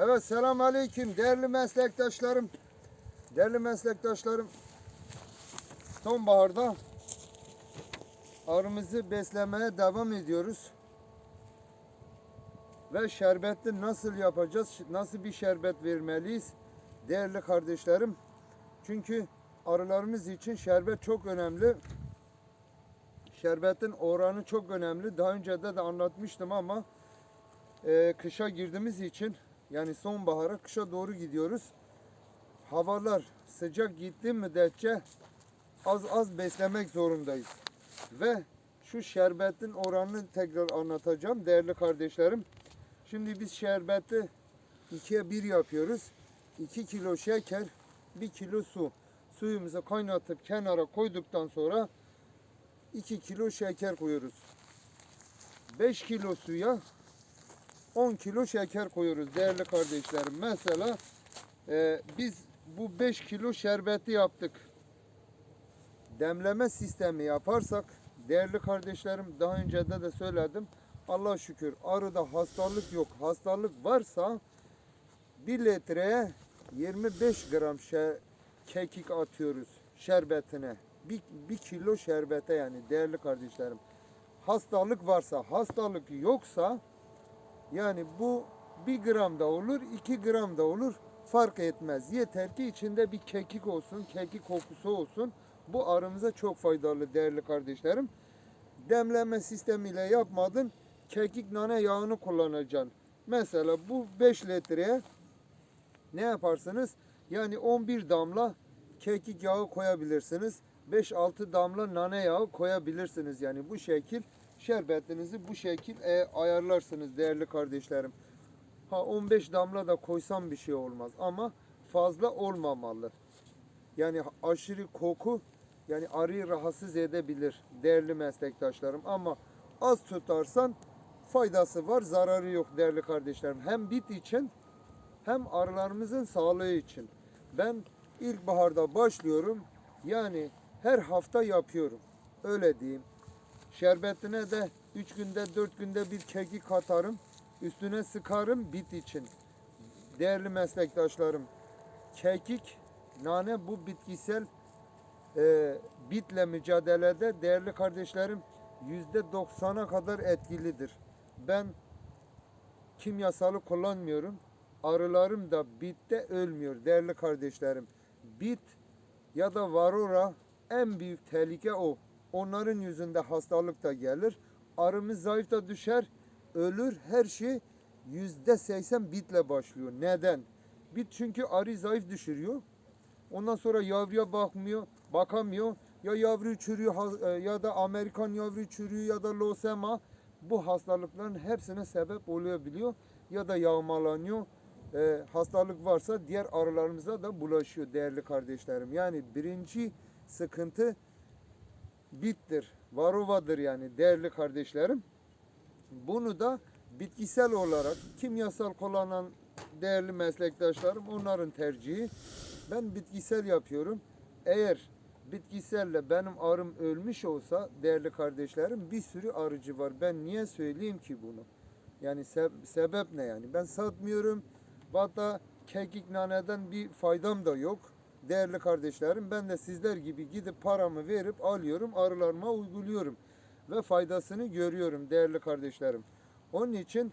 Evet selam aleyküm değerli meslektaşlarım. Değerli meslektaşlarım. Sonbaharda arımızı beslemeye devam ediyoruz. Ve şerbeti nasıl yapacağız? Nasıl bir şerbet vermeliyiz? Değerli kardeşlerim. Çünkü arılarımız için şerbet çok önemli. Şerbetin oranı çok önemli. Daha önce de, de anlatmıştım ama e, kışa girdiğimiz için yani sonbahara kışa doğru gidiyoruz. Havalar sıcak gittiği müddetçe az az beslemek zorundayız. Ve şu şerbetin oranını tekrar anlatacağım değerli kardeşlerim. Şimdi biz şerbeti ikiye bir yapıyoruz. 2 kilo şeker, 1 kilo su. Suyumuzu kaynatıp kenara koyduktan sonra 2 kilo şeker koyuyoruz. 5 kilo suya 10 kilo şeker koyuyoruz değerli kardeşlerim. Mesela e, biz bu 5 kilo şerbeti yaptık. Demleme sistemi yaparsak değerli kardeşlerim daha önce de de söyledim. Allah şükür arıda hastalık yok. Hastalık varsa 1 litreye 25 gram şe- kekik atıyoruz şerbetine. 1, 1 kilo şerbete yani değerli kardeşlerim. Hastalık varsa, hastalık yoksa yani bu 1 gram da olur, 2 gram da olur fark etmez. Yeter ki içinde bir kekik olsun, kekik kokusu olsun. Bu arımıza çok faydalı değerli kardeşlerim. Demleme sistemiyle yapmadın, kekik nane yağını kullanacaksın. Mesela bu 5 litreye ne yaparsınız? Yani 11 damla kekik yağı koyabilirsiniz. 5-6 damla nane yağı koyabilirsiniz. Yani bu şekil şerbetinizi bu şekil e, ayarlarsınız değerli kardeşlerim. Ha 15 damla da koysam bir şey olmaz ama fazla olmamalı. Yani aşırı koku yani arıyı rahatsız edebilir değerli meslektaşlarım ama az tutarsan faydası var zararı yok değerli kardeşlerim. Hem bit için hem arılarımızın sağlığı için. Ben ilkbaharda başlıyorum yani her hafta yapıyorum öyle diyeyim. Şerbetine de 3 günde 4 günde bir kekik katarım. Üstüne sıkarım bit için. Değerli meslektaşlarım, kekik, nane bu bitkisel e, bitle mücadelede değerli kardeşlerim yüzde 90'a kadar etkilidir. Ben kimyasalı kullanmıyorum. Arılarım da bitte ölmüyor değerli kardeşlerim. Bit ya da varora en büyük tehlike o. Onların yüzünde hastalık da gelir. Arımız zayıf da düşer, ölür. Her şey yüzde seksen bitle başlıyor. Neden? Bit çünkü arı zayıf düşürüyor. Ondan sonra yavruya bakmıyor, bakamıyor. Ya yavru çürüyor e, ya da Amerikan yavru çürüyor ya da losema. Bu hastalıkların hepsine sebep olabiliyor ya da yağmalanıyor. E, hastalık varsa diğer arılarımıza da bulaşıyor değerli kardeşlerim. Yani birinci sıkıntı bittir, varovadır yani değerli kardeşlerim. Bunu da bitkisel olarak kimyasal kullanan değerli meslektaşlarım onların tercihi. Ben bitkisel yapıyorum. Eğer bitkiselle benim arım ölmüş olsa değerli kardeşlerim bir sürü arıcı var. Ben niye söyleyeyim ki bunu? Yani se- sebep ne yani? Ben satmıyorum. Hatta kekik naneden bir faydam da yok. Değerli kardeşlerim ben de sizler gibi gidip paramı verip alıyorum arılarıma uyguluyorum. Ve faydasını görüyorum değerli kardeşlerim. Onun için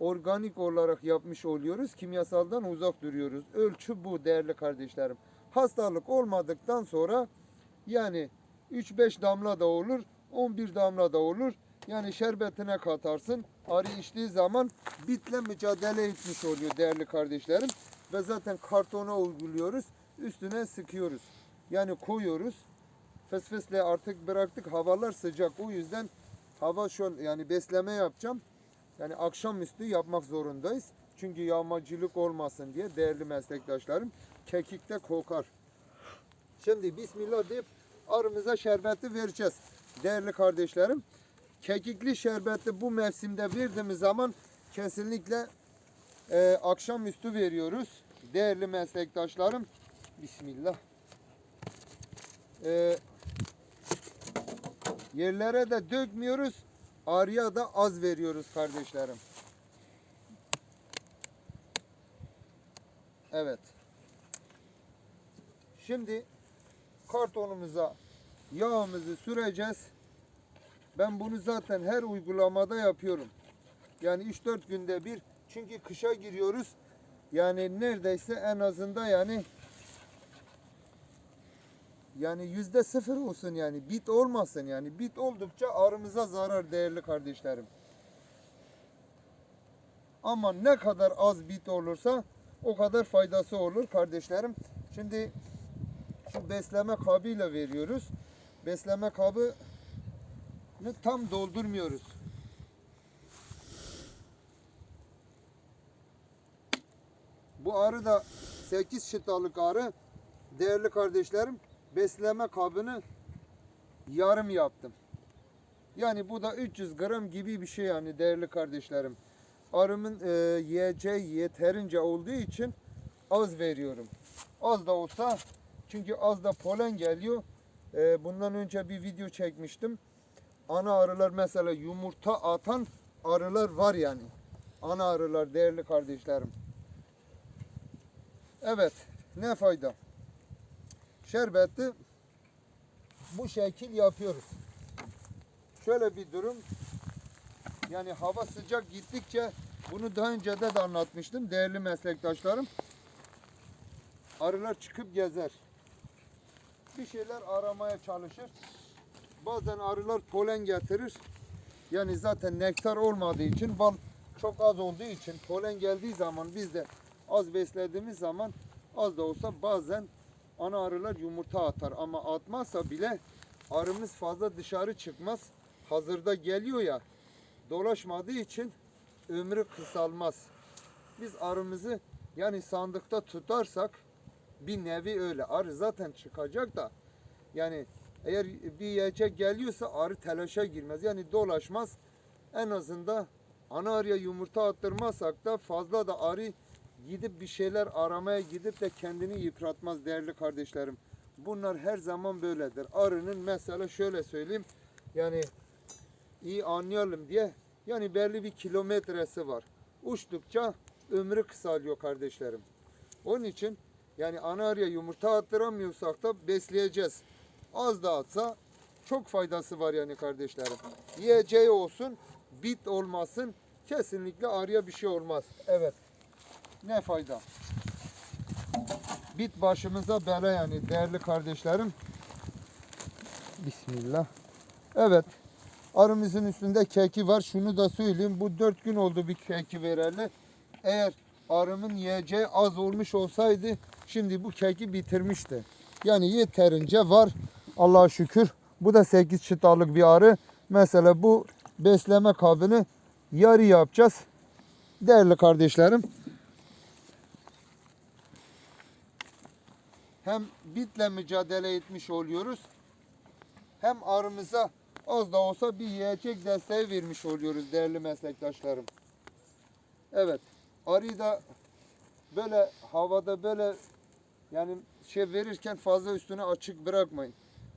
organik olarak yapmış oluyoruz. Kimyasaldan uzak duruyoruz. Ölçü bu değerli kardeşlerim. Hastalık olmadıktan sonra yani 3-5 damla da olur, 11 damla da olur. Yani şerbetine katarsın. Arı içtiği zaman bitle mücadele etmiş oluyor değerli kardeşlerim. Ve zaten kartona uyguluyoruz. Üstüne sıkıyoruz. Yani koyuyoruz. Fısfısla artık bıraktık. Havalar sıcak. O yüzden hava şu an yani besleme yapacağım. Yani akşamüstü yapmak zorundayız. Çünkü yağmacılık olmasın diye değerli meslektaşlarım. Kekikte kokar. Şimdi Bismillah deyip arımıza şerbeti vereceğiz. Değerli kardeşlerim. Kekikli şerbeti bu mevsimde verdiğimiz zaman kesinlikle e, akşamüstü veriyoruz. Değerli meslektaşlarım. Bismillah. E, yerlere de dökmüyoruz. Arıya da az veriyoruz kardeşlerim. Evet. Şimdi kartonumuza yağımızı süreceğiz. Ben bunu zaten her uygulamada yapıyorum. Yani 3-4 günde bir. Çünkü kışa giriyoruz. Yani neredeyse en azından yani yani yüzde sıfır olsun yani bit olmasın yani bit oldukça arımıza zarar değerli kardeşlerim. Ama ne kadar az bit olursa o kadar faydası olur kardeşlerim. Şimdi şu besleme kabıyla veriyoruz. Besleme kabı tam doldurmuyoruz. Bu arı da 8 çıtalık arı. Değerli kardeşlerim besleme kabını yarım yaptım. Yani bu da 300 gram gibi bir şey yani değerli kardeşlerim. Arımın e, yiyeceği yeterince olduğu için az veriyorum. Az da olsa çünkü az da polen geliyor. E, bundan önce bir video çekmiştim. Ana arılar mesela yumurta atan arılar var yani. Ana arılar değerli kardeşlerim. Evet ne fayda. Şerbeti bu şekil yapıyoruz. Şöyle bir durum. Yani hava sıcak gittikçe bunu daha önce de, anlatmıştım değerli meslektaşlarım. Arılar çıkıp gezer. Bir şeyler aramaya çalışır. Bazen arılar polen getirir. Yani zaten nektar olmadığı için bal çok az olduğu için polen geldiği zaman biz de az beslediğimiz zaman az da olsa bazen ana arılar yumurta atar ama atmazsa bile arımız fazla dışarı çıkmaz. Hazırda geliyor ya dolaşmadığı için ömrü kısalmaz. Biz arımızı yani sandıkta tutarsak bir nevi öyle. Arı zaten çıkacak da yani eğer bir yiyecek geliyorsa arı telaşa girmez. Yani dolaşmaz. En azından ana arıya yumurta attırmazsak da fazla da arı gidip bir şeyler aramaya gidip de kendini yıpratmaz değerli kardeşlerim. Bunlar her zaman böyledir. Arının mesela şöyle söyleyeyim. Yani iyi anlayalım diye yani belli bir kilometresi var. Uçtukça ömrü kısalıyor kardeşlerim. Onun için yani ana arıya yumurta attıramıyorsak da besleyeceğiz. Az da atsa çok faydası var yani kardeşlerim. Yiyeceği olsun, bit olmasın. Kesinlikle arıya bir şey olmaz. Evet. Ne fayda? Bit başımıza bela yani değerli kardeşlerim. Bismillah. Evet. Arımızın üstünde keki var. Şunu da söyleyeyim. Bu dört gün oldu bir keki vereli. Eğer arımın yiyeceği az olmuş olsaydı şimdi bu keki bitirmişti. Yani yeterince var. Allah'a şükür. Bu da 8 çıtalık bir arı. Mesela bu besleme kabını yarı yapacağız. Değerli kardeşlerim. Hem bitle mücadele etmiş oluyoruz. Hem arımıza az da olsa bir yiyecek desteği vermiş oluyoruz değerli meslektaşlarım. Evet. Arıyı da böyle havada böyle yani şey verirken fazla üstüne açık bırakmayın.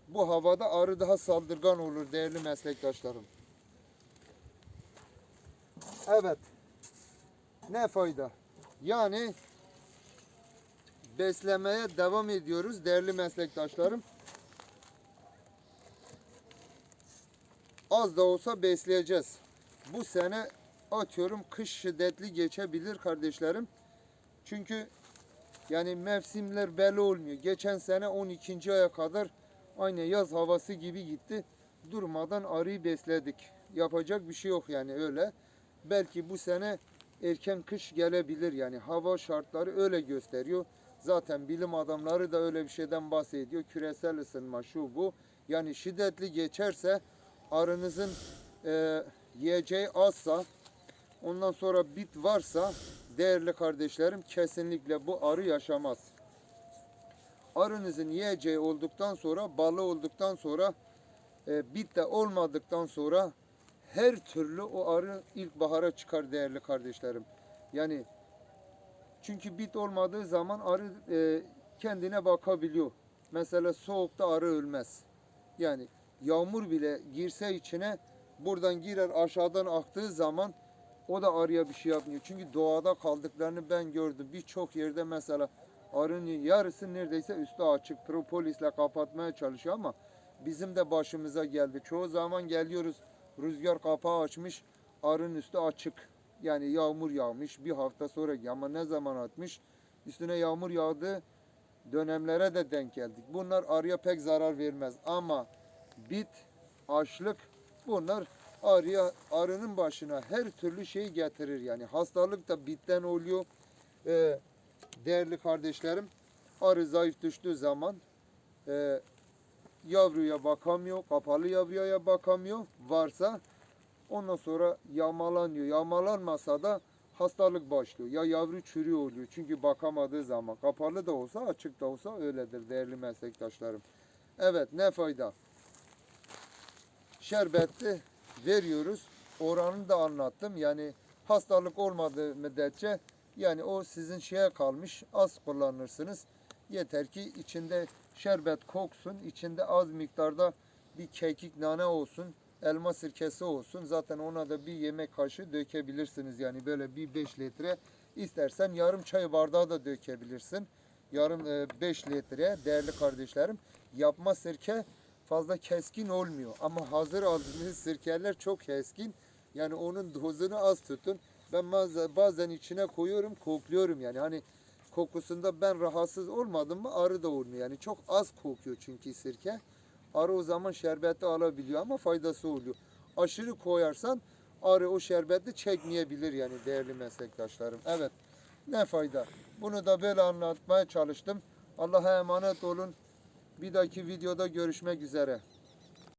Bu havada arı daha saldırgan olur değerli meslektaşlarım. Evet. Ne fayda? Yani beslemeye devam ediyoruz değerli meslektaşlarım. Az da olsa besleyeceğiz. Bu sene atıyorum kış şiddetli geçebilir kardeşlerim. Çünkü yani mevsimler belli olmuyor. Geçen sene 12. aya kadar aynı yaz havası gibi gitti. Durmadan arıyı besledik. Yapacak bir şey yok yani öyle. Belki bu sene erken kış gelebilir yani hava şartları öyle gösteriyor. Zaten bilim adamları da öyle bir şeyden bahsediyor. Küresel ısınma şu bu. Yani şiddetli geçerse arınızın e, yiyeceği azsa ondan sonra bit varsa değerli kardeşlerim kesinlikle bu arı yaşamaz. Arınızın yiyeceği olduktan sonra balı olduktan sonra e, bit de olmadıktan sonra her türlü o arı ilkbahara çıkar değerli kardeşlerim. Yani çünkü bit olmadığı zaman arı e, kendine bakabiliyor. Mesela soğukta arı ölmez. Yani yağmur bile girse içine buradan girer aşağıdan aktığı zaman O da arıya bir şey yapmıyor. Çünkü doğada kaldıklarını ben gördüm. Birçok yerde mesela arının yarısı neredeyse üstü açık. Propolisle kapatmaya çalışıyor ama bizim de başımıza geldi. Çoğu zaman geliyoruz rüzgar kapağı açmış. Arının üstü açık. Yani yağmur yağmış bir hafta sonra ama ne zaman atmış? Üstüne yağmur yağdı dönemlere de denk geldik. Bunlar arıya pek zarar vermez ama bit, açlık bunlar arıya arının başına her türlü şey getirir yani. Hastalık da bitten oluyor. Ee, değerli kardeşlerim arı zayıf düştüğü zaman e, yavruya bakamıyor, kapalı yavruya bakamıyor. Varsa ondan sonra yağmalanıyor. Yağmalanmasa da hastalık başlıyor. Ya yavru çürüyor oluyor. Çünkü bakamadığı zaman kapalı da olsa açık da olsa öyledir değerli meslektaşlarım. Evet ne fayda? Şerbeti veriyoruz. Oranını da anlattım. Yani hastalık olmadığı müddetçe yani o sizin şeye kalmış. Az kullanırsınız. Yeter ki içinde şerbet koksun. içinde az miktarda bir kekik nane olsun. Elma sirkesi olsun. Zaten ona da bir yemek kaşığı dökebilirsiniz. Yani böyle bir 5 litre. İstersen yarım çay bardağı da dökebilirsin. Yarım 5 litre değerli kardeşlerim. Yapma sirke fazla keskin olmuyor. Ama hazır aldığınız sirkeler çok keskin. Yani onun dozunu az tutun. Ben bazen içine koyuyorum, kokluyorum yani. Hani kokusunda ben rahatsız olmadım mı arı da olmuyor. Yani çok az kokuyor çünkü sirke. Arı o zaman şerbeti alabiliyor ama faydası oluyor. Aşırı koyarsan arı o şerbeti çekmeyebilir yani değerli meslektaşlarım. Evet ne fayda. Bunu da böyle anlatmaya çalıştım. Allah'a emanet olun. Bir dahaki videoda görüşmek üzere.